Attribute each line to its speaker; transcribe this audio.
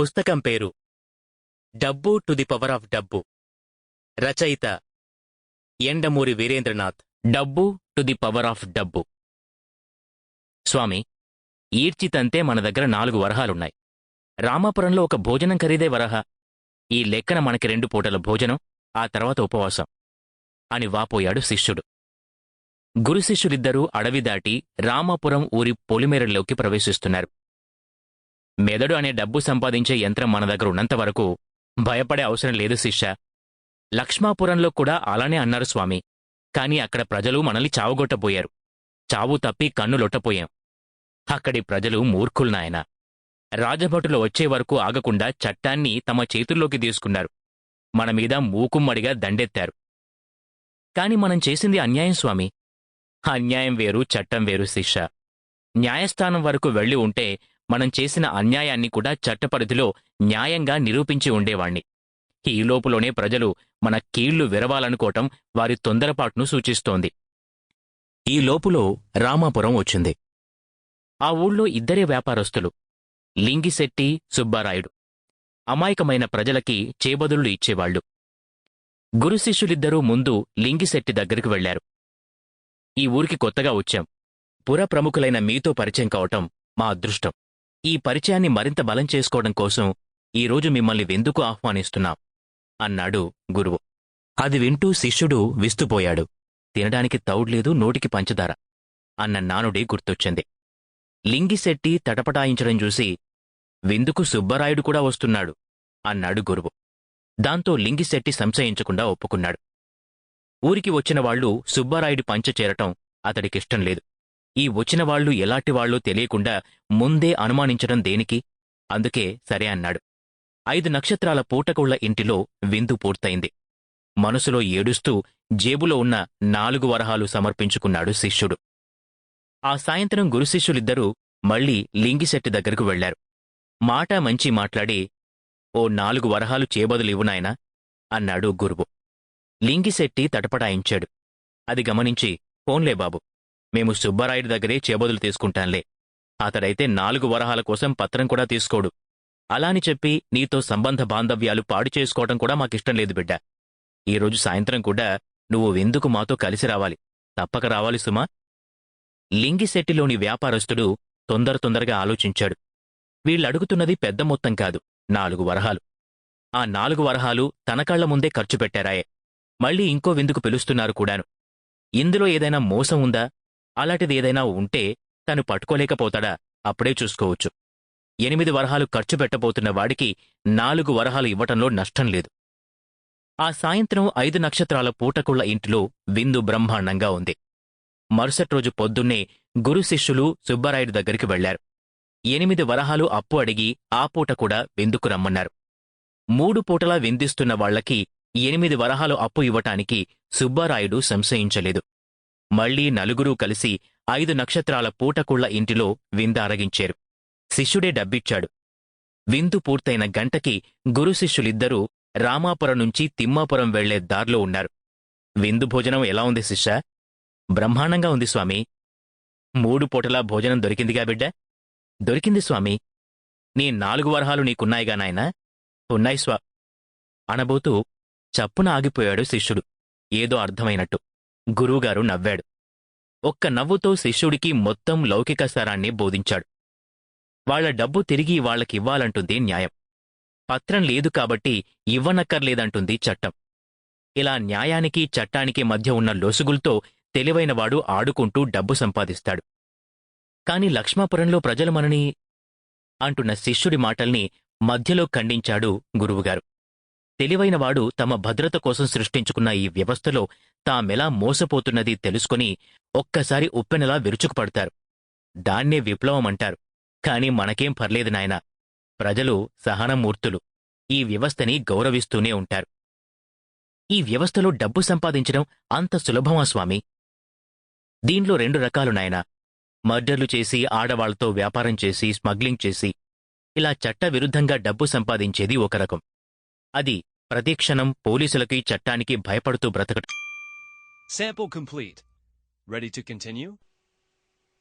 Speaker 1: పుస్తకం పేరు. డబ్బు టు ది పవర్ ఆఫ్ డబ్బు. రచయిత. ఎండమూరి వీరేంద్రనాథ్. డబ్బు టు ది పవర్ ఆఫ్ డబ్బు. స్వామి ఈడ్చితంతే మన దగ్గర నాలుగు వరహాలున్నాయి. రామాపురంలో ఒక భోజనం ఖరీదే వరహ. ఈ లెక్కన మనకి రెండు పూటల భోజనం ఆ తర్వాత ఉపవాసం. అని వాపోయాడు శిష్యుడు. గురు శిష్యులిద్దరూ అడవి దాటి రామాపురం ఊరి పొలిమేరల్లోకి ప్రవేశిస్తున్నారు. మెదడు అనే డబ్బు సంపాదించే యంత్రం మన దగ్గర ఉన్నంత వరకు భయపడే అవసరం లేదు శిష్య. లక్ష్మాపురంలో కూడా అలానే అన్నారు స్వామి. కాని అక్కడ ప్రజలు మనల్ని చావుగొట్టబోయారు. చావు తప్పి కన్నులొట్టపోయాం అక్కడి ప్రజలు మూర్ఖుల్నాయన రాజభటులు వచ్చే వరకు ఆగకుండా చట్టాన్ని తమ చేతుల్లోకి తీసుకున్నారు. మన మీద మూకుమ్మడిగా దండెత్తారు. కాని మనం చేసింది అన్యాయం స్వామి. అన్యాయం వేరు చట్టం వేరు శిష్య. న్యాయస్థానం వరకు వెళ్ళి ఉంటే మనం చేసిన అన్యాయాన్ని కూడా చట్టపరిధిలో న్యాయంగా నిరూపించి ఉండేవాణ్ణి. ఈ లోపులోనే ప్రజలు మన కీళ్ళు విరవాలనుకోవటం వారి తొందరపాటును సూచిస్తోంది. ఈ లోపులో రామాపురం వచ్చింది. ఆ ఊళ్ళో ఇద్దరే వ్యాపారస్తులు. లింగిశెట్టి సుబ్బారాయుడు. అమాయకమైన ప్రజలకి చేబదుళ్ళు ఇచ్చేవాళ్ళు గురు శిష్యులిద్దరూ ముందు లింగిశెట్టి దగ్గరికి వెళ్ళారు ఈ ఊరికి కొత్తగా వచ్చాం. పుర ప్రముఖులైన మీతో పరిచయం కావటం మా అదృష్టం. ఈ పరిచయాన్ని మరింత బలం చేసుకోవడం కోసం ఈరోజు మిమ్మల్ని వెందుకు ఆహ్వానిస్తున్నాం అన్నాడు గురువు. అది వింటూ శిష్యుడు విస్తుపోయాడు. తినడానికి తౌడ్లేదు నోటికి పంచదార అన్న నానుడి గుర్తొచ్చింది. లింగిశెట్టి తటపటాయించడం చూసి విందుకు సుబ్బరాయుడు కూడా వస్తున్నాడు అన్నాడు గురువు. దాంతో లింగిశెట్టి సంశయించకుండా ఒప్పుకున్నాడు. ఊరికి వచ్చిన వాళ్ళు సుబ్బారాయుడి పంచ చేరటం అతడికిష్టం లేదు. ఈ వచ్చిన వాళ్ళు ఎలాంటివాళ్ళో తెలియకుండా ముందే అనుమానించడం దేనికి? అందుకే సరే అన్నాడు. ఐదు నక్షత్రాల పూటకుళ్ళ ఇంటిలో విందు పూర్తయింది. మనసులో ఏడుస్తూ జేబులో ఉన్న నాలుగు వరహాలు సమర్పించుకున్నాడు శిష్యుడు. ఆ సాయంత్రం గురుశిష్యులిద్దరూ మళ్ళీ లింగిశెట్టి దగ్గరకు వెళ్ళారు మాట మంచి మాట్లాడి ఓ నాలుగు వరహాలు చేబదులివ్వు నాయనా అన్నాడు గురువు. లింగిశెట్టి తటపటాయించాడు. అది గమనించి పోన్లే బాబు మేము సుబ్బారాయుడి దగ్గరే చేబదులు తీసుకుంటాంలే అతడైతే నాలుగు వరహాల కోసం పత్రం కూడా తీసుకోడు. అలాని చెప్పి నీతో సంబంధ బాంధవ్యాలు పాడు చేసుకోవటం కూడా మాకిష్టం లేదు బిడ్డ. ఈరోజు సాయంత్రం కూడా నువ్వు వెందుకు మాతో కలిసి రావాలి. తప్పక రావాలి సుమా. లింగిశెట్టిలోని వ్యాపారస్తుడు తొందర తొందరగా ఆలోచించాడు. వీళ్ళడుగుతున్నది పెద్ద మొత్తం కాదు నాలుగు వరహాలు. ఆ నాలుగు వరహాలు తన కళ్ళ ముందే ఖర్చు పెట్టారాయే. మళ్ళీ ఇంకో విందుకు పిలుస్తున్నారు కూడాను. ఇందులో ఏదైనా మోసం ఉందా? అలాంటిది ఏదైనా ఉంటే తను పట్టుకోలేకపోతాడా? అప్పుడే చూసుకోవచ్చు. ఎనిమిది వరహాలు ఖర్చు పెట్టబోతున్న వాడికి నాలుగు వరహాలు ఇవ్వటంలో నష్టం లేదు. ఆ సాయంత్రం ఐదు నక్షత్రాల పూటకుళ్ళ ఇంటిలో విందు బ్రహ్మాండంగా ఉంది. మరుసటి రోజు పొద్దున్నే గురు శిష్యులు సుబ్బారాయుడు దగ్గరికి వెళ్ళారు ఎనిమిది వరహాలు అప్పు అడిగి ఆ పూట కూడా విందుకు రమ్మన్నారు. మూడు పూటలా విందిస్తున్న వాళ్ళకి ఎనిమిది వరహాలు అప్పు ఇవ్వటానికి సుబ్బారాయుడు సంశయించలేదు. మళ్ళీ నలుగురూ కలిసి ఐదు నక్షత్రాల పూటకుళ్ళ ఇంటిలో వింద అరగించారు. శిష్యుడే డబ్బిచ్చాడు. విందు పూర్తయిన గంటకి గురు శిష్యులిద్దరూ రామాపురం నుంచి తిమ్మాపురం వెళ్ళే దారిలో ఉన్నారు. విందు భోజనం ఎలా ఉంది శిష్య? బ్రహ్మాండంగా ఉంది స్వామి. మూడు పూటలా భోజనం దొరికిందిగా బిడ్డ? దొరికింది స్వామి. నీ నాలుగు వరహాలు నీకున్నాయిగా నాయనా? ఉన్నాయి స్వా. అనబోతూ చప్పున ఆగిపోయాడు శిష్యుడు. ఏదో అర్థమైనట్టు. గురువుగారు నవ్వాడు. ఒక్క నవ్వుతో శిష్యుడికి మొత్తం లౌకిక సారాన్ని బోధించాడు. వాళ్ళ డబ్బు తిరిగి వాళ్ళకివ్వాలంటుంది న్యాయం. పత్రం లేదు కాబట్టి ఇవ్వనక్కర్లేదంటుంది చట్టం. ఇలా న్యాయానికి చట్టానికి మధ్య ఉన్న లొసుగులతో తెలివైనవాడు ఆడుకుంటూ డబ్బు సంపాదిస్తాడు. కాని లక్ష్మాపురంలో ప్రజలు మనని అంటున్న శిష్యుడి మాటల్ని మధ్యలో ఖండించాడు గురువుగారు. తెలివైనవాడు తమ భద్రత కోసం సృష్టించుకున్న ఈ వ్యవస్థలో తామెలా మోసపోతున్నది తెలుసుకుని ఒక్కసారి ఉప్పెనలా విరుచుకుపడతారు. దాన్నే విప్లవం అంటారు కాని మనకేం పర్లేదు నాయనా. ప్రజలు సహనమూర్తులు. ఈ వ్యవస్థని గౌరవిస్తూనే ఉంటారు. ఈ వ్యవస్థలో డబ్బు సంపాదించడం అంత సులభమా స్వామి? దీనిలో రెండు రకాలు నాయనా. మర్డర్లు చేసి ఆడవాళ్ళతో వ్యాపారం చేసి స్మగ్లింగ్ చేసి ఇలా చట్టవిరుద్ధంగా డబ్బు సంపాదించేది ఒక రకం. అది ప్రతిక్షణం పోలీసులకి చట్టానికి భయపడుతూ బ్రతకట్.
Speaker 2: Sample complete ready to continue